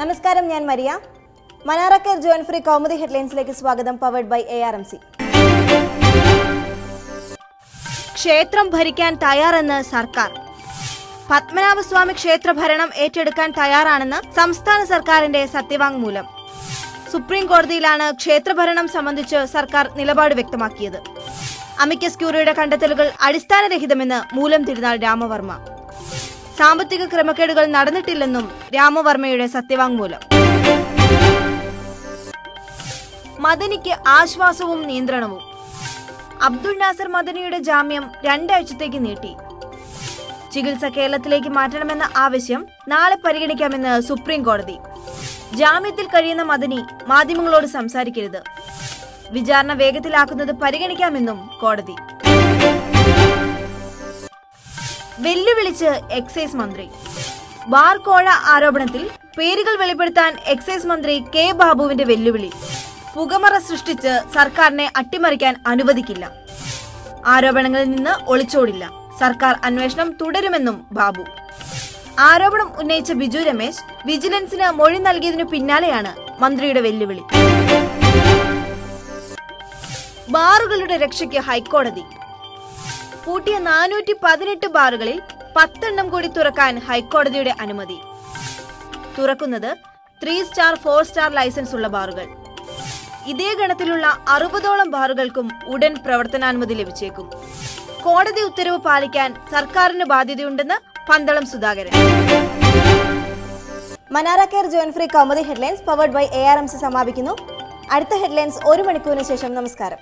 നമസ്കാരം ഞാൻ മരിയ. മനാറക്കർ ജോയിൻ ഫ്രീ കൗമുദി ഹെഡ്ലൈൻസിലേക്ക് സ്വാഗതം powered by A R M C ക്ഷേത്രം ഭരിക്കാൻ തയ്യാറെന്ന് സർക്കാർ. പത്മനാഭസ്വാമി ക്ഷേത്ര ഭരണം ഏറ്റെടുക്കാൻ തയ്യാറാണെന്ന് സംസ്ഥാന സർക്കാരിന്റെ സത്യവാങ്മൂലം. സുപ്രീം കോടതിയിലാണ് ക്ഷേത്രഭരണം സംബന്ധിച്ച് സർക്കാർ നിലപാട് വ്യക്തമാക്കിയത്. അമിക്കസ് ക്യൂറിയുടെ കണ്ടെത്തലുകൾ അടിസ്ഥാനരഹിതമെന്ന് മൂലം തിരുനാൾ രാമവർമ്മ. സാമ്പത്തിക ക്രമക്കേടുകൾ നടന്നിട്ടില്ലെന്നും രാമവർമ്മയുടെ സത്യവാങ്മൂലം. മദനിക്ക് ആശ്വാസവും നിയന്ത്രണവും. അബ്ദുൾ നാസർ മദനിയുടെ ജാമ്യം രണ്ടാഴ്ചത്തേക്ക് നീട്ടി. ചികിത്സ കേരളത്തിലേക്ക് മാറ്റണമെന്ന ആവശ്യം നാളെ പരിഗണിക്കാമെന്ന് സുപ്രീം കോടതി. ജാമ്യത്തിൽ കഴിയുന്ന മദനി മാധ്യമങ്ങളോട് സംസാരിക്കരുത്. വിചാരണ വേഗത്തിലാക്കുന്നത് പരിഗണിക്കാമെന്നും കോടതി. വെല്ലുവിളിച്ച് എക്സൈസ് മന്ത്രി. ബാർ കോഴ ആരോപണത്തിൽ പേരുകൾ വെളിപ്പെടുത്താൻ എക്സൈസ് മന്ത്രി കെ ബാബുവിന്റെ വെല്ലുവിളി. പുകമറ സൃഷ്ടിച്ച് സർക്കാരിനെ അട്ടിമറിക്കാൻ അനുവദിക്കില്ല. ആരോപണങ്ങളിൽ നിന്ന് ഒളിച്ചോടില്ല. സർക്കാർ അന്വേഷണം തുടരുമെന്നും ബാബു. ആരോപണം ഉന്നയിച്ച ബിജു രമേശ് വിജിലൻസിന് മൊഴി നൽകിയതിനു പിന്നാലെയാണ് മന്ത്രിയുടെ വെല്ലുവിളി. ബാറുകളുടെ രക്ഷയ്ക്ക് ഹൈക്കോടതി പൂട്ടിയ നാനൂറ്റി പതിനെട്ട് ബാറുകളിൽ പത്തെണ്ണം കൂടി തുറക്കാൻ ഹൈക്കോടതിയുടെ അനുമതി. തുറക്കുന്നത് three star four star license ഉള്ള ബാറുകൾ. ഇതേ ഗണത്തിലുള്ള അറുപതോളം ബാറുകൾക്കും ഉടൻ പ്രവർത്തനാനുമതി ലഭിച്ചേക്കും. കോടതി ഉത്തരവ് പാലിക്കാൻ സർക്കാരിന് ബാധ്യതയുണ്ടെന്ന് പന്തളം സുധാകരൻ. മനാര കെയർ join free Kaumudi headlines powered by A R M C സമാപിക്കുന്നു. അടുത്ത ഹെഡ്ലൈൻസ് ഒരു മണിക്കൂറിന് ശേഷം. നമസ്കാരം.